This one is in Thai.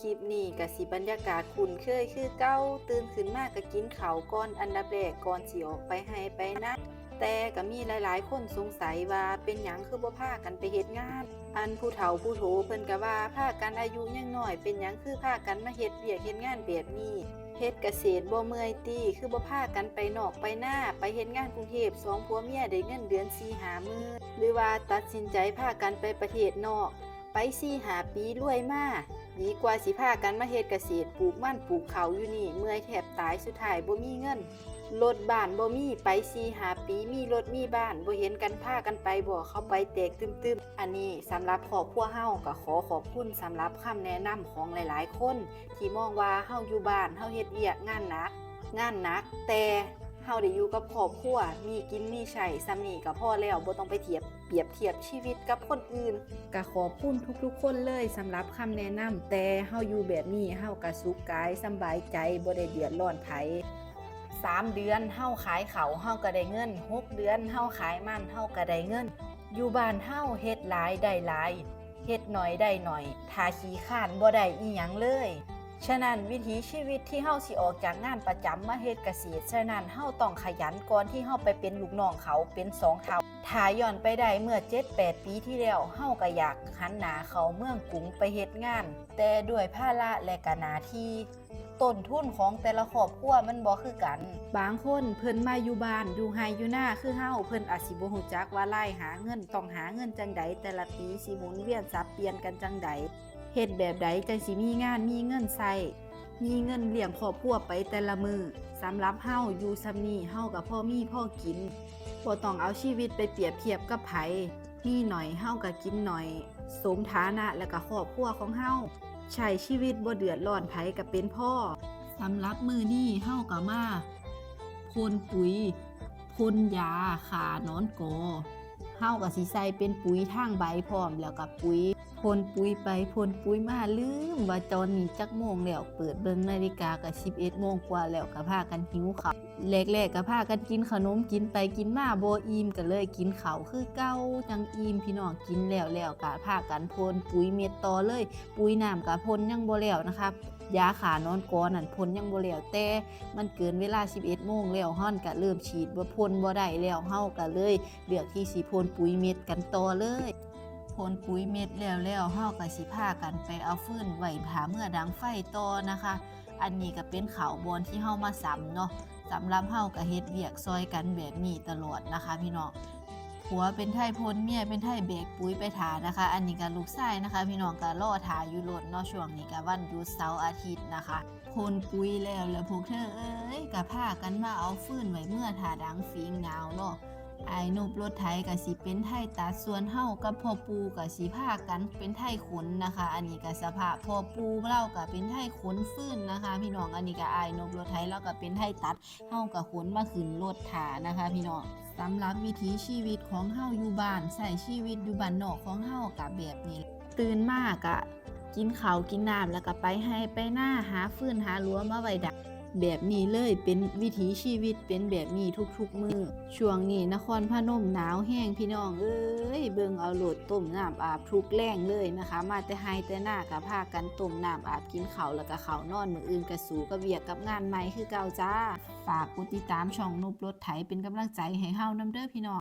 คลิปนี้ก็สิบรรยากาศคุ้นเคยคือเก้าตื่นขึ้นมากก็กินเขาก่อนอันดับแรกก่อนสิออกไปให้ไปนะแต่ก็มีหลายๆ คนสงสัยว่าเป็นหยังคือบ่พากันไปเฮ็ดงาน อันผู้เฒ่าผู้โถเพิ่นก็ว่าพากันอายุยังน้อย เป็นหยังคือพากันมาเฮ็ดเวียกเฮ็ดงานแบบนี้เฮ็ดเกษตรบ่เมื่อยตีคือบ่พากันไปนอกไปหน้าไปเฮ็ดงานกรุงเทพสองผัวเมียได้เงินเดือน4 5มื้อหรือว่าตัดสินใจพากันไปประเทศนอก ไปสี่หาปีรวยมาดีกว่าสิพากันมาเฮ็ดเกษตรปลูกมันปลูกเขาอยู่นี่ เมื่อยแทบตายสุดท้ายบ่มีเงินรถบ้านบ่มีไปสี่หาปีมีรถมีบ้านบ่เห็นกันพากันไปบ่เข้าไปแตกตึมๆ อันนี้สำหรับครอบครัวเฮาก็ขอขอบคุณสำหรับคำแนะนำของหลายๆ คน ที่มองว่าเฮาอยู่บ้านเฮาเฮ็ดเวียกงานหนัก งานหนักแต่ เฮาได้อยู่กับครอบครัวมีกินมีใช้ซ้ำนี่ก็พอแล้วบ่ต้องไปเทียบเปรียบเทียบชีวิตกับคนอื่นก็ขอบคุณทุกๆ คนเลยสำหรับคำแนะนำแต่เฮาอยู่แบบนี้เฮาก็สุขกายสบายใจบ่ได้เดือดร้อนไผสามเดือนเฮาขายเขาเฮาก็ได้เงินหกเดือนเฮาขายมันเฮาก็ได้เงิน อยู่บ้านเฮาเฮ็ดหลายได้หลายเฮ็ดหน่อยได้หน่อยถ้าขี้ข้านบ่ได้อีหยังเลย ฉะนั้นวิถีชีวิตที่เฮาสิออกจากงานประจำมาเฮ็ดเกษตรฉะนั้นเฮาต้องขยันก่อนที่เฮาไปเป็นลูกน้องเขาเป็นสองเท่าถ้าย้อนไปได้เมื่อ 7-8 ปีที่แล้วเฮาก็อยากหันหน้าเขาเมืองกรุงไปเฮ็ดงาน แต่ด้วยภาระและก็หน้าที่ต้นทุนของแต่ละครอบครัวมันบ่คือกัน บางคนเพิ่นมาอยู่บ้านอยู่ไฮอยู่หน้าคือเฮาเพิ่นอาจสิบ่ฮู้จักว่าไล่หาเงินต้องหาเงินจังใดแต่ละปีสิหมุนเวียนสับเปลี่ยนกันจังใด เฮ็ดแบบใดจังสิมีงานมีเงินใส่มีเงินเลี้ยงครอบครัวไปแต่ละมือสำหรับเฮาอยู่ซำนี้เฮากับพ่อมีพ่อกินบ่ต้องเอาชีวิตไปเปรียบเทียบกับไผมีหน่อยเฮาก็กินหน่อย สมฐานะและก็ครอบครัวของเฮาใช้ชีวิตบ่เดือดร้อนไผก็เป็นพ่อสำหรับมือนี้เฮาก็มาพ่นปุ๋ยพ่นยาฆ่านอนกอ เฮากับสิใส่เป็นปุ๋ยทางใบพร้อมแล้วกับปุ๋ยพ่นปุ๋ยไปพ่นปุ๋ยมาลืมว่าตอนนี้จักโมงแล้วเปิดเบิ่งนาฬิกาก็11โมงกว่าแล้วก็พากันหิวข้าวแรกๆก็พากันกินขนมกินไปกินมาบ่อิ่มก็เลยกินข้าวคือเก่าจังอิ่มพี่น้องกินแล้วแล้วก็พากันพ่นปุ๋ยเม็ดต่อเลย ปุ๋ยน้ำก็พ่นยังบ่แล้วนะครับ ยาขานอนกอนั่นพ่นยังบ่แล้วแต่มันเกินเวลา 11โมงแล้วฮ้อนก็เริ่มฉีดบ่พ่นบ่ได้แล้วเฮาก็เลยเลือกที่สิพ่นปุ๋ยเม็ดกันต่อเลยพ่นปุ๋ยเม็ดแล้วแล้วเฮาก็สิพากันไปเอาฟืนไว้ผาเมื่อดังไฟต่อนะคะ อันนี้ก็เป็นข่าวบอนที่เฮามาซ้ำเนาะสำหรับเฮาก็เฮ็ดเวียกซอยกันแบบนี้ตลอดนะคะพี่น้อง ผัวเป็นไทยพลเมียเป็นไทยเบรกปุ๋ยไปถานะคะ อันนี้ก็ลูกไส้นะคะ พี่น้องก็รอถาอยู่รถนอกช่วงนี้ก็วันหยุดเสาร์อาทิตย์นะคะพนปุ๋ยแล้วแล้วพวกเธอเอ้ยก็พากันมาเอาฟืนไว้เมื่อถาดังฟีงนาวเนาะ ไอ้นบรถไถกับสิเป็นไทยตัดส่วนเฮากับพ่อปูกับสิพากันเป็นไทยขนนะคะ อันนี้ก็สภาพพ่อปูเล่ากับเป็นไทยขนฟื้นนะคะ พี่น้องอันนี้ก็ไอ้นบรถไถเราก็เป็นไทยตัดเฮากับขนมาขึ้นรถถานะคะ พี่น้องสำหรับวิถีชีวิตของเฮาอยู่บ้านใส่ชีวิตอยู่บ้านนอกของเฮากับแบบนี้ ตื่นมากอะกินข้าวกินน้ำแล้วก็ไปให้ไปหน้าหาฟื้นหารั้วมาไว้ดัก แบบนี้เลยเป็นวิถีชีวิตเป็นแบบนี้ทุกๆมือช่วงนี้นครพนมหนาวแห้งพี่น้องเอ้ยเบิ่งเอาโหลดต้มน้ำอาบทุกแรงเลยนะคะ มาแต่ไฮแต่หน้ากับพากันต้มน้ำอาบกินเขาแล้วก็เขานอนมืออื่นกระสูกับเวียกกับงานใหม่คือเก่าจ้า ฝากกดติดตามช่องนุบรถไถเป็นกำลังใจให้เฮาน้ำเด้อพี่น้อง